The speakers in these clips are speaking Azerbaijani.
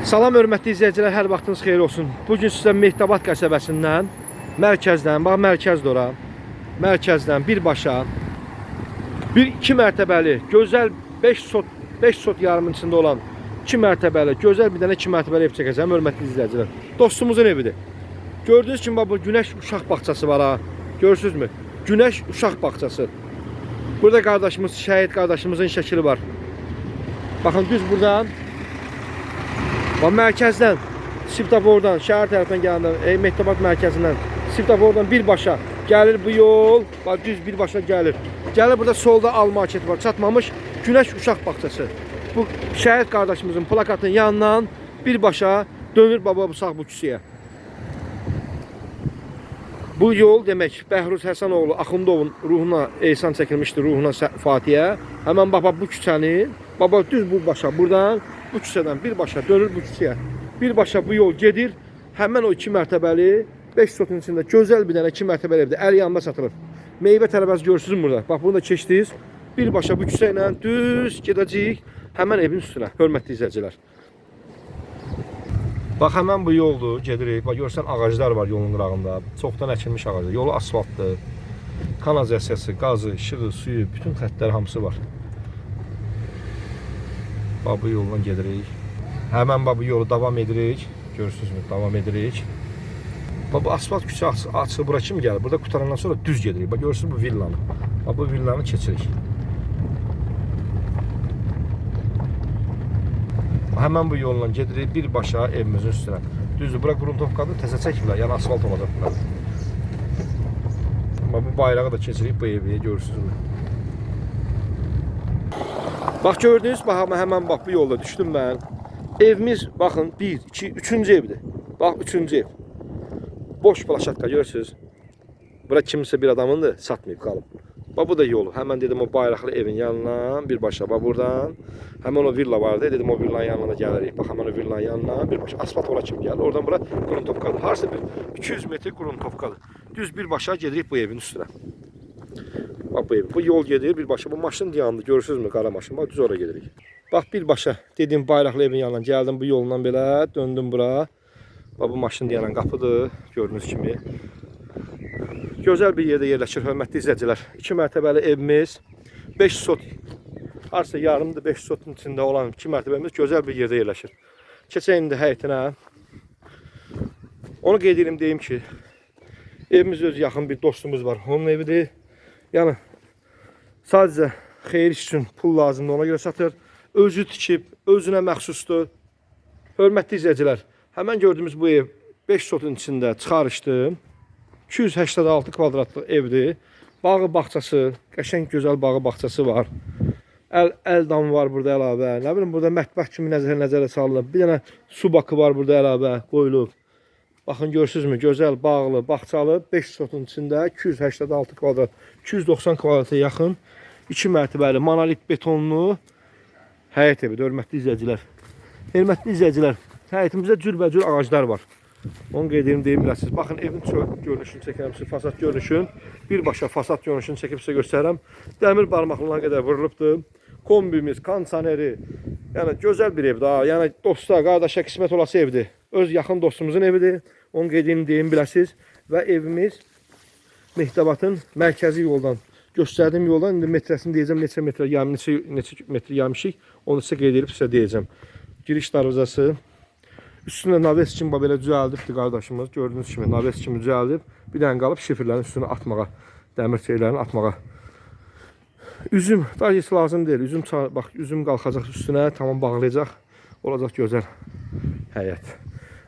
Salam hörmətli izləyicilər, hər vaxtınız xeyir olsun. Bu gün sizə Mehtabat qəsəbəsindən, mərkəzdən, bax mərkəzdir ora. Mərkəzdən birbaşa bir iki mərtəbəli, gözəl 5 sot 5 sot yarımın içində olan 2 mərtəbəli, gözəl bir dənə 2 mərtəbəli ev çəkəcəm hörmətli izləyicilər. Dostumuzun evidir. Gördüyünüz kimi bax bu Günəş uşaq bağçası var ha. Görürsünüzmü? Günəş uşaq bağçası. Burada qardaşımız, şəhid qardaşımızın şəkili var. Baxın düz buradan Bax mərkəzdən, Sivtapordan, şəhər tərəfindən gələndə, e, Mehtabat mərkəzindən, Sivtapordan birbaşa gəlir bu yol, bax düz birbaşa gəlir. Gəlir burada solda al market var, çatmamış Günəş uşaq bağçası. Bu şəhid qardaşımızın plakatının yanından birbaşa dönür baba bu sağ bu küçəyə. Bu yol demək Bəhruz Həsənoğlu Axundovun ruhuna ehsan çəkilmişdir, ruhuna Fatihə. Həmin baba bu küçəni, baba düz bu başa buradan bu küçədən birbaşa dönür bu küçəyə. Birbaşa bu yol gedir. Həmin o 2 mərtəbəli 5 sotun içində gözəl bir dənə 2 mərtəbəli evdir. Əl yanında satılır. Meyvə tələbəsi görürsünüz burada. Bax bunu da keçdiniz. Birbaşa bu küçə ilə düz gedəcəyik həmin evin üstünə. Hörmətli izləyicilər. Bax həmən bu yoldur, gedirik. Bax görsən ağaclar var yolun qırağında. Çoxdan əkilmiş ağaclar. Yolu asfaltdır. Kanalizasiyası, qazı, işığı, suyu, bütün xəttlər hamısı var. Bax bu yolla gedirik. Həmən bax bu yolu davam edirik. Görürsünüzmü? Davam edirik. Bax bu asfalt küçə aç açılır. Bura kim gəlir? Burada qutarandan sonra düz gedirik. Bax görürsünüz bu villanı. Bax bu villanı keçirik. Həmən bu yolla gedirik birbaşa evimizin üstünə. Düzdür, bura quruntovkadır, təzə çəkiblər, yəni asfalt olacaq bura. Amma bu bayrağı da keçirik bu evi, görürsünüzmü? Bax gördünüz, bax həmən bax bu yolda düşdüm mən. Evimiz baxın 1, 2, 3-cü evdir. Bax 3-cü ev. Boş plaşatka görürsünüz. Bura kimsə bir adamındır, satmayıb qalıb. Bax bu da yolu. Həmən dedim o bayraqlı evin yanından birbaşa bax buradan. Həmən o villa vardı. Dedim o villanın yanına gəlirik. Bax həmən o villanın yanına birbaşa asfalt ora kimi gəlir. Oradan bura Quruntovkadır. Harsa bir 200 metr Quruntovkadır. Düz birbaşa gedirik bu evin üstünə. Bax bu yol gedir birbaşa. Bu maşın dayandı. Görürsünüzmü qara maşın? Bax düz ora gedirik. Bax birbaşa dediyim bayraqlı evin yanından gəldim bu yoldan belə döndüm bura. Bax bu maşın dayanan qapıdır. Gördüyünüz kimi. Gözəl bir yerdə yerləşir hörmətli izləyicilər. 2 mərtəbəli evimiz, 5 sot harsa yarımdır 5 sotun içində olan 2 mərtəbəmiz gözəl bir yerdə yerləşir. Keçək indi həyətinə. Onu qeyd edim deyim ki, evimiz öz yaxın bir dostumuz var. Onun evidir. Yəni sadəcə xeyir iş üçün pul lazımdır ona görə satır. Özü tikib, özünə məxsusdur. Hörmətli izləyicilər, həmən gördüyümüz bu ev 5 sotun içində çıxarışdı. 286 kvadratlıq evdir. Bağı bağçası, qəşəng gözəl bağı bağçası var. Əl əldam var burada əlavə. Nə bilim burada mətbəx kimi nəzərə nəzərə salınıb. Bir dənə su bakı var burada əlavə qoyulub. Baxın görürsünüzmü? Gözəl bağlı, bağçalı 5 sotun içində 286 kvadrat, 290 kvadrata yaxın 2 mərtəbəli monolit betonlu həyət evidir, hörmətli izləyicilər. Hörmətli izləyicilər, həyətimizdə cürbəcür ağaclar var. Onu qeyd edim deyim biləsiniz. Baxın evin görünüşünü çəkirəm sizə, fasad görünüşün. Birbaşa fasad görünüşünü çəkib sizə göstərirəm. Dəmir barmaqlarına qədər vurulubdur. Kombimiz, konsaneri. Yəni gözəl bir evdir ha. Yəni dostlar, qardaşa qismət olası evdir. Öz yaxın dostumuzun evidir. Onu qeyd edim deyim biləsiniz. Və evimiz Mehtabatın mərkəzi yoldan göstərdiyim yoldan indi metrəsini deyəcəm neçə metr yarım neçə neçə metr yarmışıq. Onu sizə qeyd edib sizə deyəcəm. Giriş darvazası Üstünə naves kimi belə düzəldibdi qardaşımız. Gördüyünüz kimi naves kimi düzəldib. Bir dənə qalıb şifrlərin üstünə atmağa, dəmir şeylərini atmağa. Üzüm daha heç lazım deyil. Üzüm bax üzüm qalxacaq üstünə, tamam bağlayacaq. Olacaq gözəl həyət.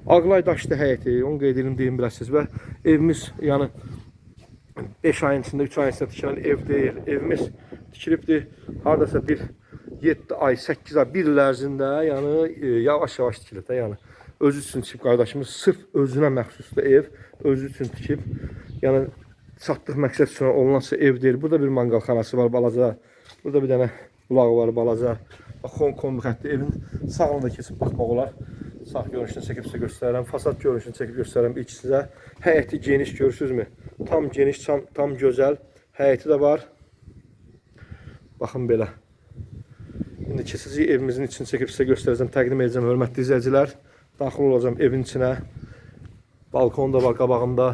Ağlay daşlı həyəti, onu qeyd edim deyim biləsiniz və evimiz yəni 5 ayın içində, 3 ayın içində tikilən ev deyil. Evimiz tikilibdir hardasa bir 7 ay, 8 ay, 1 il ərzində, yəni e, yavaş-yavaş tikilib də, yəni özü üçün tikib qardaşımız sırf özünə məxsusdur ev, özü üçün tikib. Yəni satdıq məqsəd üçün olunansa ev deyil. Burada bir manqalxanası var balaca. Burada bir dənə bulağı var balaca. Bax Hong Kong xətti evin sağına da keçib baxmaq olar. Sağ görünüşünü çəkib sizə göstərirəm. Fasad görünüşünü çəkib göstərirəm ilk sizə. Həyəti geniş görürsünüzmü? Tam geniş, tam, tam gözəl. Həyəti də var. Baxın belə. İndi keçəcəyik evimizin içini çəkib sizə göstərəcəm, təqdim edəcəm hörmətli izləyicilər. Daxil olacağım evin içinə. Balkon da var qabağında.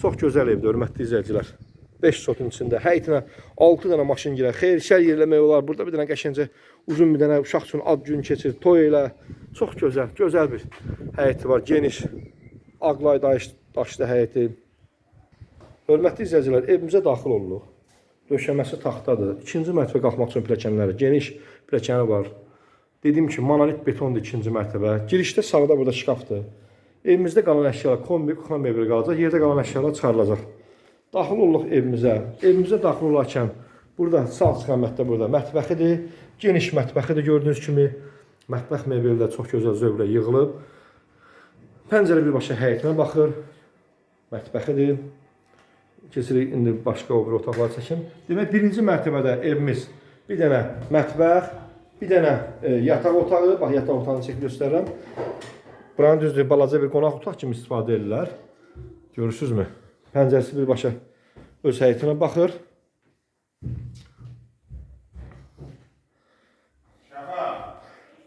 Çox gözəl evdir, hörmətli izləyicilər. 5 sotun içində, həyətinə 6 dənə maşın girər. Xeyir, şər yerləmək olar. Burada bir dənə qəşəngcə uzun bir dənə uşaq üçün ad gün keçir, toy elə. Çox gözəl, gözəl bir həyəti var, geniş. Ağlay daş, daşlı həyəti. Hörmətli izləyicilər, evimizə daxil olduq. Döşəməsi taxtadır. İkinci mərtəbə qalxmaq üçün pilləkənləri, geniş pilləkəni var. Dediyim kimi monolit betondur ikinci mərtəbə. Girişdə sağda burada şkafdır. Evimizdə qalan əşyalar kombi, kuxna mebeli qalacaq. Yerdə qalan əşyalar çıxarılacaq. Daxil olduq evimizə. Evimizə daxil olarkən burada sağ istiqamətdə burada mətbəxidir. Geniş mətbəxidir gördüyünüz kimi. Mətbəx mebeli də çox gözəl zövqlə yığılıb. Pəncərə birbaşa həyətinə baxır. Mətbəxidir. Keçirik indi başqa o bir otaqlar çəkim. Demək birinci mərtəbədə evimiz bir dənə mətbəx, bir dənə e, yataq otağı, bax yataq otağını çəkib göstərirəm. Buranı düzdür balaca bir qonaq otaq kimi istifadə edirlər. Görürsünüzmü? Pəncərəsi birbaşa öz həyətinə baxır.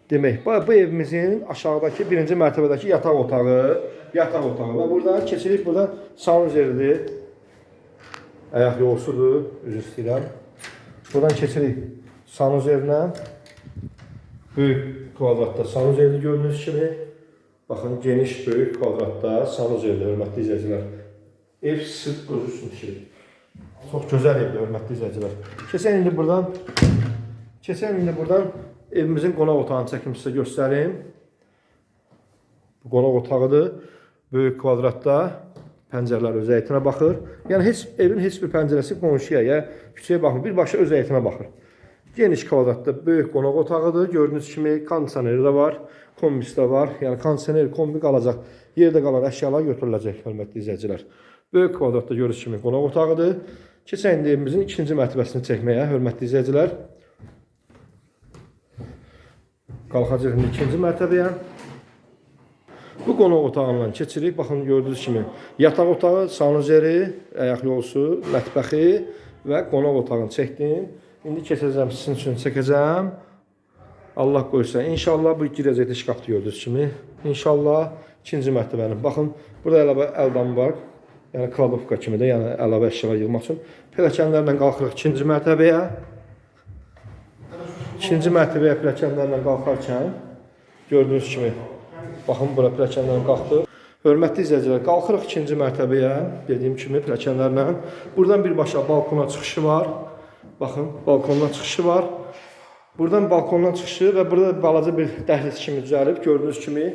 Demək, bu, bu evimizin aşağıdakı birinci mərtəbədəki yataq otağı, yataq otağı və buradan keçirik, burada sanuzelidir. Ayaq yolsudur, üzr istəyirəm. Buradan keçirik sanuzelindən. Böyük kvadratda sanuzeli gördüyünüz kimi. Baxın, geniş, böyük kvadratda sanuzeli, hörmətli izləyicilər. Ev sırf özü üçün tikilib. Çox gözəl evdir, hörmətli izləyicilər. Keçən indi buradan Keçən indi buradan evimizin qonaq otağını çəkim sizə göstərim. Bu qonaq otağıdır. Böyük kvadratda pəncərələr öz həyətinə baxır. Yəni heç evin heç bir pəncərəsi qonşuya ya küçəyə baxmır. Birbaşa öz həyətinə baxır. Geniş kvadratda böyük qonaq otağıdır. Gördüyünüz kimi kondisioneri də var, kombisi də var. Yəni kondisioner, kombi qalacaq. Yerdə qalan əşyalar götürüləcək, hörmətli izləyicilər. Böyük kvadratda gördüyünüz kimi qonaq otağıdır. Keçən indi evimizin ikinci mərtəbəsini çəkməyə, hörmətli izləyicilər. Qalxacaq indi ikinci mərtəbəyə. Bu qonaq otağından keçirik. Baxın gördüyünüz kimi yataq otağı, sanuzeri, ayaq yolusu, mətbəxi və qonaq otağını çəkdim. İndi keçəcəm sizin üçün çəkəcəm. Allah qoysa, inşallah bu girəcəkdə şkafda gördüyünüz kimi. İnşallah ikinci mərtəbənin. Baxın, burada əlavə əldam var. Yəni kladovka kimi də, yəni əlavə əşyalar yığmaq üçün. Pilləkənlərlə qalxırıq ikinci mərtəbəyə. İkinci mərtəbəyə pilləkənlərlə qalxarkən gördüyünüz kimi baxın bura pilləkənlərlə qalxdıq. Hörmətli izləyicilər, qalxırıq ikinci mərtəbəyə, dediyim kimi pilləkənlərlə. Buradan birbaşa balkona çıxışı var. Baxın, balkondan çıxışı var. Buradan balkondan çıxışı və burada balaca bir dəhliz kimi düzəlib gördüyünüz kimi.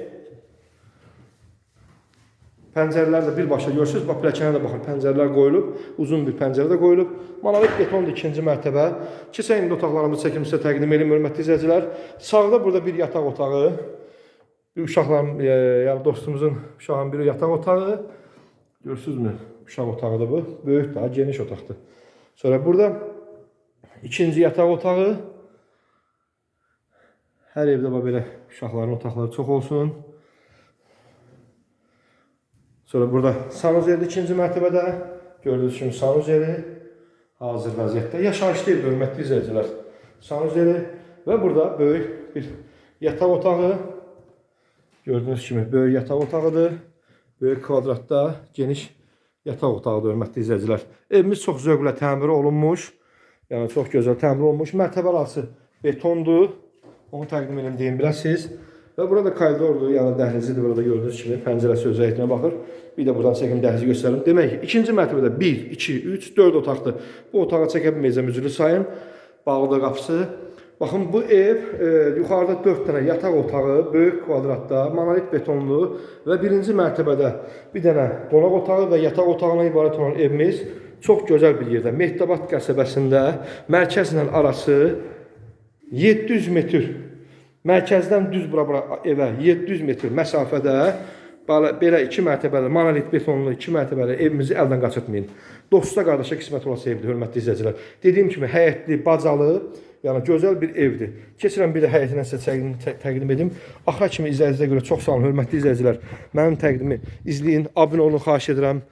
Pəncərələr də birbaşa görürsüz, bax pilləkənə də baxın, pəncərələr qoyulub, uzun bir pəncərə də qoyulub. Monolit betondur ikinci mərtəbə. Keçən indi otaqlarımızı çəkim sizə təqdim edim hörmətli izləyicilər. Sağda burada bir yataq otağı, uşaqların, e, yəni dostumuzun uşağın biri yataq otağı. Görürsünüzmü? Uşaq otağıdır bu. Böyük daha geniş otaqdır. Sonra burada ikinci yataq otağı. Hər evdə bax belə uşaqların otaqları çox olsun. Sonra burada sanuzeli ikinci mərtəbədə gördüyünüz kimi sanuzeli hazır vəziyyətdə yaşayış deyil, hörmətli izləyicilər. Sanuzeli və burada böyük bir yataq otağı gördüyünüz kimi böyük yataq otağıdır. Böyük kvadratda geniş yataq otağıdır, hörmətli izləyicilər. Evimiz çox zövqlə təmir olunmuş. Yəni çox gözəl təmir olunmuş. Mərtəbə arası betondur. Onu təqdim edim deyim biləsiniz. Və burada koridordur, yəni dəhlizidir burada gördüyünüz kimi, pəncərəsi öz həyətinə baxır. Bir də buradan çəkim dəhlizi göstərim. Demək ki, ikinci mərtəbədə 1, 2, 3, 4 otaqdır. Bu otağa çəkə bilməyəcəm üzrlü sayın. Bağlıdır qapısı. Baxın bu ev e, yuxarıda 4 dənə yataq otağı, böyük kvadratda, monolit betonlu və birinci mərtəbədə bir dənə qonaq otağı və yataq otağına ibarət olan evimiz çox gözəl bir yerdə. Mehdabad qəsəbəsində mərkəzlə arası 700 metr Mərkəzdən düz bura bura evə 700 metr məsafədə belə iki mərtəbəli monolit betonlu iki mərtəbəli evimizi əldən qaçırtmayın. Dosta qardaşa qismət olası evdir, hörmətli izləyicilər. Dediyim kimi həyətli, bacalı, Yəni gözəl bir evdir. Keçirəm bir də həyətindən sizə təqdim, tə- təqdim edim. Axıra kimi izlədiyinizə görə çox sağ olun, hörmətli izləyicilər. Mənim təqdimi izləyin, abunə olun, xahiş edirəm.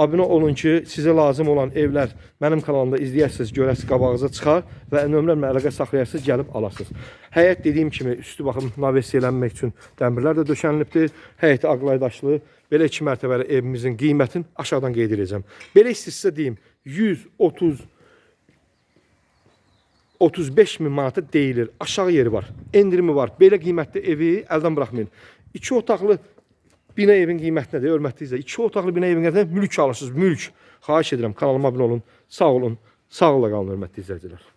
Abunə olun ki, sizə lazım olan evlər mənim kanalımda izləyərsiniz, görəsiniz, qabağınıza çıxar və nömrəmlə əlaqə saxlayarsınız, gəlib alasınız. Həyət dediyim kimi üstü baxım naversiyələnmək üçün dəmirlər də döşənilibdir. Həyəti ağlaydaşlı. Belə iki mərtəbəli evimizin qiymətini aşağıdan qeyd edəcəm. Belə istəyirsə deyim, 130 35 min manata deyilir. Aşağı yeri var. Endirimi var. Belə qiymətli evi əldən buraxmayın. 2 otaqlı bina evin qiyməti nədir? Hörmətli izləyicilər. 2 otaqlı bina evin qiyməti mülk alırsınız. Mülk. Xahiş edirəm kanalıma abunə olun. Sağ olun. Sağlıqla qalın hörmətli izləyicilər.